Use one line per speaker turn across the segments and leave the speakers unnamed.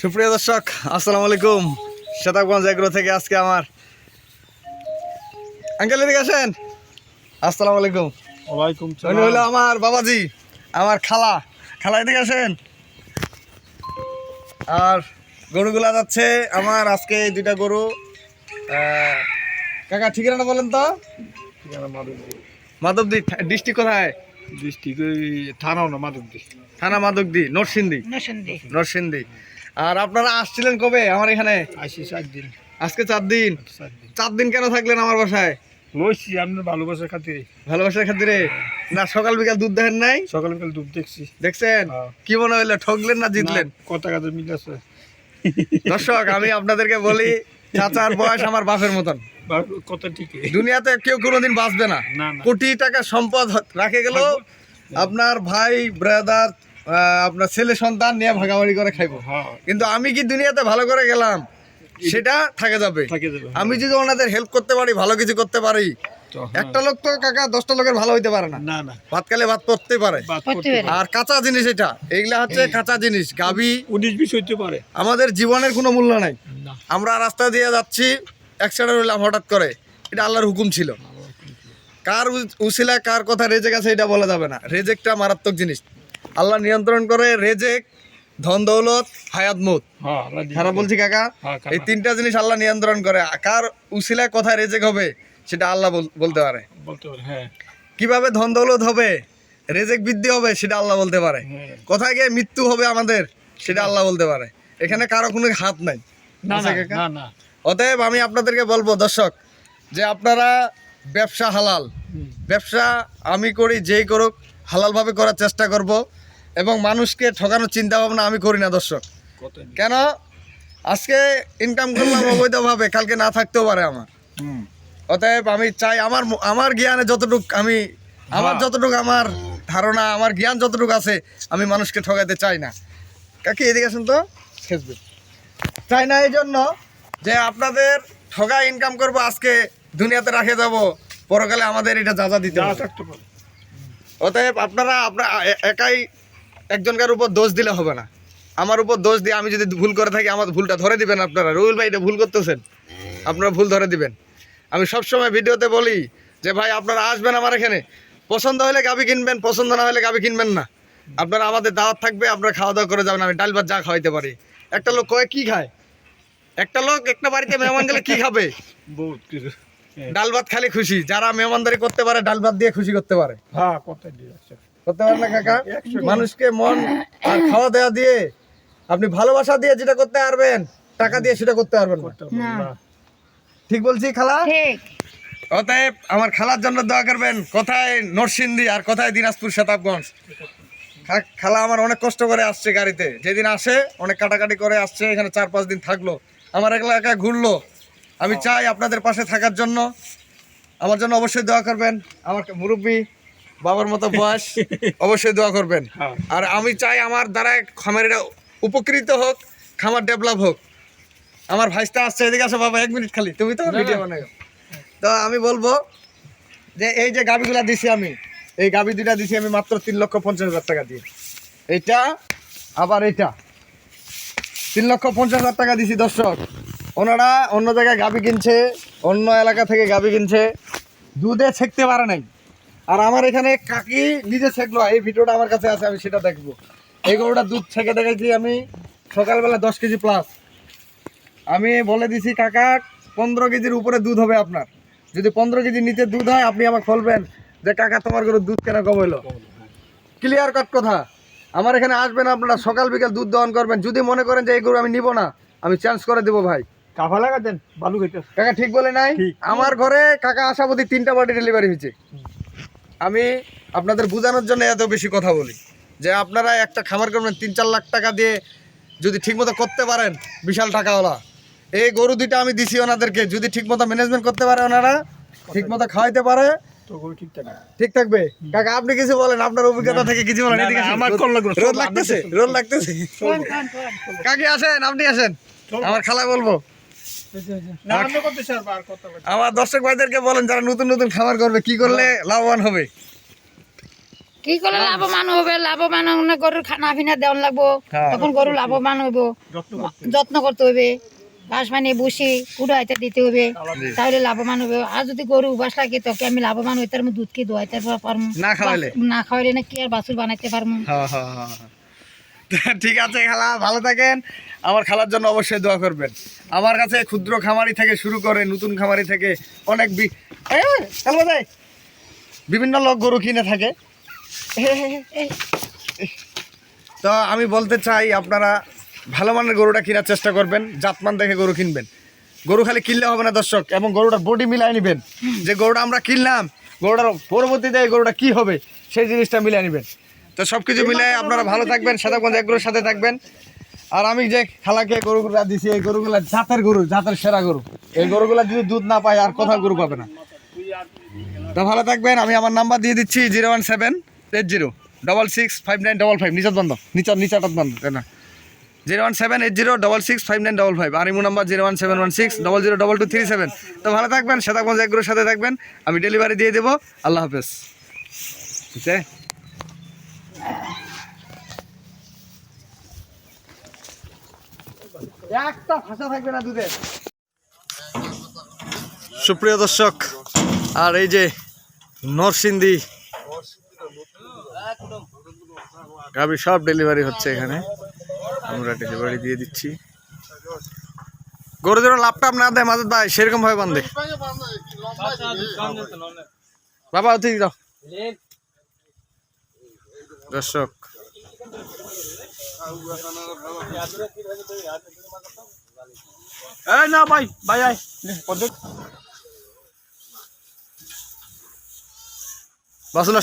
সুপ্রিয় দর্শক আসসালামু আলাইকুম। শতাবগঞ্জ এগ্রো থেকে আজকে আমার আঙ্কেল এদিকে আসেন। আসসালামু আলাইকুম।
ওয়ালাইকুম
উনি হলো আমার বাবাজি আমার খালা। খালা এদিকে আসেন। আর গরুগুলা যাচ্ছে আমার আজকে এই দুইটা গরু। আহ, কাকা ঠিকানা বলেন তো? মাধবদি ডিস্ট্রিক্ট কোথায়?
ডিস্ট্রিক্ট থানাও না মাধবদি
থানা মাধবদি নরসিংদী। নরসিংদী। আর আপনারা আসছিলেন কবে আমার এখানে?
আইসি চার দিন।
আজকে চার দিন?
চার দিন।
কেন থাকলেন আমার বাসায়?
লইছি আপনার ভালোবাসার খাতিরে।
ভালোবাসার খাতিরে? না সকাল বিকাল দুধ দেখেন নাই?
সকাল বিকাল দুধ দেখছি।
দেখছেন?
হ্যাঁ।
কি মনে হইল ঠকলেন না জিতলেন?
কথা কাজে মিল আছে।
দর্শক আমি আপনাদেরকে বলি চাচার বয়স আমার বাপের মতন।
কথা ঠিকই।
দুনিয়াতে কেউ কোনোদিন বাঁচবে না। কোটি টাকা সম্পদ রাখে গেল। আপনার ভাই ব্রাদার আপনার ছেলে সন্তান নিয়ে ভাগাভাগি করে খাইবো।
হ্যাঁ।
কিন্তু আমি কি দুনিয়াতে ভালো করে গেলাম? সেটা থাকে যাবে। আমি যদি ওনাদের হেল্প করতে পারি ভালো কিছু করতে পারি
হ্যাঁ।
একটা লোক তো কাকা দশটা লোকের ভালো হইতে পারে না।
না না।
ভাত খালে ভাত পড়তে পারে।
করতে পারে।
আর কাঁচা জিনিস এটা। এগুলা হচ্ছে কাঁচা জিনিস গাবি।
উনিশ বিশ হইতে পারে।
আমাদের জীবনের কোনো মূল্য নাই। আমরা রাস্তা দিয়ে যাচ্ছি অ্যাক্সিডেন্ট হইলাম হঠাৎ করে। এটা আল্লাহর হুকুম ছিল। কার উ- উসিলা কার কথা রেজেক আছে এটা বলা যাবে না। রেজেকটা মারাত্মক জিনিস। আল্লাহ নিয়ন্ত্রণ করে রেজেক ধন দৌলত হায়াত মুত
হ্যাঁ।
খারাপ বলছি কাকা?
হ্যাঁ,
এই তিনটা জিনিস আল্লাহ নিয়ন্ত্রণ করে। কার উসিলায় কোথায় রেজেক হবে সেটা আল্লাহ বলতে পারে।
হ্যাঁ।
কীভাবে ধন দৌলত হবে রেজেক বৃদ্ধি হবে সেটা আল্লাহ বলতে পারে। কোথায় গিয়ে মৃত্যু হবে আমাদের সেটা আল্লাহ বলতে পারে। এখানে কারও কোনো হাত নাই। কাকা? অতএব আমি আপনাদেরকে বলব দর্শক যে আপনারা ব্যবসা হালাল। ব্যবসা আমি করি যেই করুক হালালভাবে করার চেষ্টা করব। এবং মানুষকে ঠকানোর চিন্তা ভাবনা আমি করি না দর্শক। কেন? আজকে ইনকাম করলাম অবৈধভাবে কালকে না থাকতেও পারে আমার। অতএব আমি চাই আমার আমার জ্ঞানে যতটুক আমি আমার যতটুক আমার ধারণা আমার জ্ঞান যতটুকু আছে আমি মানুষকে ঠকাতে চাই না। কাকি এদিকে আসুন তো ফেসবুক চাই না এই জন্য যে আপনাদের ঠগা ইনকাম করব আজকে দুনিয়াতে রাখে যাব পরকালে আমাদের এটা যা যা দিতে অতএব আপনারা আপনার একাই একজনকার উপর দোষ দিলে হবে না। আমার উপর দোষ দিয়ে আমি যদি ভুল করে থাকি আমার ভুলটা ধরে দিবেন আপনারা। রুল ভাই এটা ভুল করতেছেন। আপনারা ভুল ধরে দিবেন। আমি সবসময় ভিডিওতে বলি যে ভাই আপনারা আসবেন আমার এখানে। পছন্দ হলে গাবি কিনবেন পছন্দ না হলে গাবি কিনবেন না। আপনারা আমাদের দাওয়াত থাকবে আপনারা খাওয়া দাওয়া করে যাবেন আমি ডাল ভাত যা খাওয়াইতে পারি। একটা লোক কয়ে কি খায়? একটা লোক একটা বাড়িতে মেহমান গেলে কি খাবে। ডাল ভাত খালি খুশি। যারা মেহমানদারি করতে পারে ডাল ভাত দিয়ে খুশি করতে পারে।
হ্যাঁ
করতে পারেন না কাকা? মানুষকে মন আর খাওয়া দেওয়া দিয়ে আপনি ভালোবাসা দিয়ে যেটা করতে পারবেন টাকা দিয়ে সেটা করতে পারবেন ঠিক বলছি খালা?
ঠিক।
অতএব আমার খালার জন্য দোয়া করবেন কোথায় নরসিংদী আর কোথায় দিনাজপুর শতাবগঞ্জ খালা আমার অনেক কষ্ট করে আসছে গাড়িতে। যেদিন আসে অনেক কাটাকাটি করে আসছে এখানে চার পাঁচ দিন থাকল। আমার এলাকায় ঘুরলো। আমি চাই আপনাদের পাশে থাকার জন্য। আমার জন্য অবশ্যই দোয়া করবেন। আমার মুরব্বী বাবার মতো বয়স অবশ্যই দোয়া করবেন।
হ্যাঁ।
আর আমি চাই আমার দ্বারা খামারিরা উপকৃত হোক খামার ডেভেলপ হোক। আমার ভাইসটা আসছে এদিকে আসো বাবা এক মিনিট খালি তুমি তো ভিডিও বানাও তো আমি বলব যে এই যে গাবিগুলা দিছি আমি এই গাবি দুটা দিছি আমি মাত্র তিন লক্ষ পঞ্চাশ হাজার টাকা দিয়ে। এইটা আবার এইটা। তিন লক্ষ পঞ্চাশ হাজার টাকা দিছি দর্শক। ওনারা অন্য জায়গায় গাবি কিনছে অন্য এলাকা থেকে গাবি কিনছে। দুধে ছেঁকতে পারে নাই। আর আমার এখানে কাকি নিজে ছেকলো এই ভিডিওটা আমার কাছে আছে আমি সেটা দেখব। এই গরুটা দুধ ছেঁকে দেখেছি আমি সকালবেলা দশ কেজি প্লাস আমি বলে দিছি কাকা পনেরো কেজির উপরে দুধ হবে আপনার। যদি পনেরো কেজি নিচে দুধ হয় আপনি আমাকে বলবেন যে কাকা তোমার গরুর দুধ কেন কম হইল? ক্লিয়ার কাট কথা। আমার এখানে আসবেন আপনারা সকাল বিকাল দুধ দহন করবেন। যদি মনে করেন যে এই গরু আমি নিব না আমি চেঞ্জ করে দেবো ভাই।
কাফা লাগা দেন বালু
কাকা ঠিক বলে নাই? আমার ঘরে কাকা আশাবতী তিনটা বাটি ডেলিভারি হয়েছে। আমি আপনাদের বোঝানোর জন্য এত বেশি কথা বলি যে আপনারা একটা খামার করবেন তিন চার লাখ টাকা দিয়ে যদি ঠিকমতো করতে পারেন বিশাল টাকাওয়ালা। এই গরু দুইটা আমি দিছি ওনাদেরকে যদি ঠিকমতো ম্যানেজমেন্ট করতে পারে ওনারা ঠিকমতো খাওয়াইতে পারে
ঠিক
থাকবে। কাকা আপনি কিছু বলেন আপনার অভিজ্ঞতা থেকে কিছু বলেন
না,
এদিকে
আমার
রোদ-
কোন
রোদ লাগতেছে রোদ লাগতেছে।
কোন কোন কোন
কাকি আসেন আপনি আসেন। আমার খালা বলব। আমার দর্শক ভাইদেরকে বলেন যারা নতুন নতুন খাবার করবে কি করলে লাভবান হবে?
কি করলে লাভবান হবে? লাভবান গরুর খানা পিনা দেওয়ান লাগবো।
হ্যাঁ।
তখন গরু লাভবান হইব।
যত্ন করতে
হবে। ঘাস পানি বসি কুড়াইতে দিতে হবে তাহলে লাভবান হবে আর যদি গরু বাস লাগে তোকে আমি লাভবান হইতে পারব দুধ কি দোয়াইতে পারব?
না খাওয়াইলে?
না খাওয়াইলে না কি আর বাছুর বানাইতে পারব?
হ্যাঁ, হ্যাঁ, হ্যাঁ, হ্যাঁ। ঠিক আছে খালা, ভালো থাকেন। আমার খালার জন্য অবশ্যই দোয়া করবেন। আমার কাছে ক্ষুদ্র খামারি থেকে শুরু করে নতুন খামারি থেকে অনেক। বিভিন্ন লোক গরু কিনে থাকে। তো আমি বলতে চাই, আপনারা ভালো মানের গরুটা কেনার চেষ্টা করবেন, জাতমান দেখে গরু কিনবেন। গরু খালি কিনলে হবে না দর্শক, এবং গরুটার বডি মিলাই নেবেন। যে গরুটা আমরা কিনলাম, গরুটার পরবর্তীতে গরুটা কি হবে, সেই জিনিসটা মিলাই নেবেন। তো সব কিছু মিলাই আপনারা ভালো থাকবেন সাদাগঞ্জ এগুলোর সাথে থাকবেন। আর আমি যে খালাকে গরুগুলা দিছি এই গরুগুলা জাতের গরু জাতের সেরা গরু। এই গরুগুলা যদি দুধ না পায় আর কোথাও গরু পাবে না। তো ভালো থাকবেন আমি আমার নাম্বার দিয়ে দিচ্ছি zero one seven eight zero double six five nine double five. নিচাত বন্ধ নিচার নিচাটাত বন্ধ না? Zero one seven eight zero double six five nine double five. আর imo number zero one seven one six double zero double two three seven. তো ভালো থাকবেন সেতাগঞ্জ এগুলোর সাথে থাকবেন। আমি ডেলিভারি দিয়ে দেবো। আল্লাহ হাফেজ। ঠিক আছে একটা ভাষা থাকবে না দুধে সুপ্রিয় দর্শক, আর এই যে নরসিংদী গাবি সব ডেলিভারি হচ্ছে এখানে। আমরা ডেলিভারি দিয়ে দিচ্ছি। গরু যেন লাপটাপ না দেয় মাঝে ভাই, সেরকম ভাবে বান্ধে। বাবা ঠিক দাও। দর্শক
এই না, ভাই ভাই, আয়।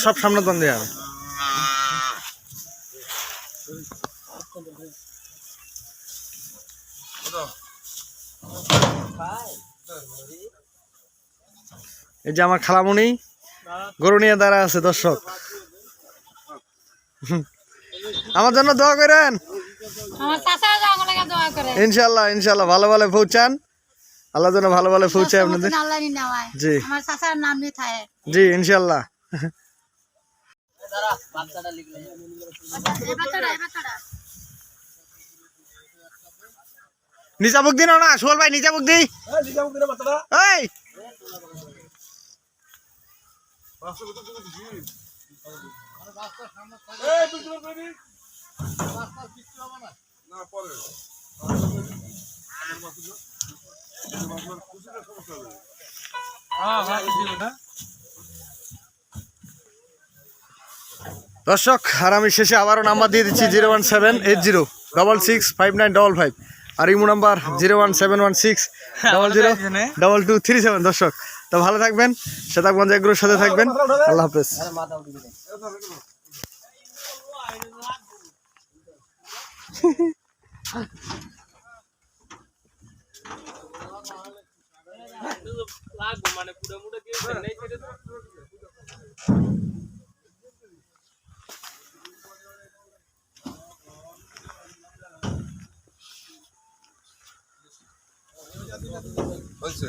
সব সামনে বান্ধে আর এই যে আমার খালামুনি, গরু নিয়ে দাঁড়া আছে, দর্শক। আমার জন্য দোয়া করেন।
আমার চাষা জঙ্গলে দোয়া করে।
ইনশাল্লাহ ইনশাল্লাহ ভালো ভালো পৌঁছান আল্লাহ যেন ভালো ভালো পৌঁছায় আপনাদের। জি। জি ইনশাল্লাহ বুক দিন না বুক দি দর্শক আর আমি শেষে আবারও নাম্বার দিয়ে দিচ্ছি zero one seven eight zero double six five nine double five আর imo number zero one seven one six double zero double two three seven দর্শক। তো ভালো থাকবেন শতাবগঞ্জ এগুলোর সাথে থাকবেন। আল্লাহ হাফেজ। লাগবো মানে পুরা মুড়া দিয়ে নেই ছেড়ে হয়েছে।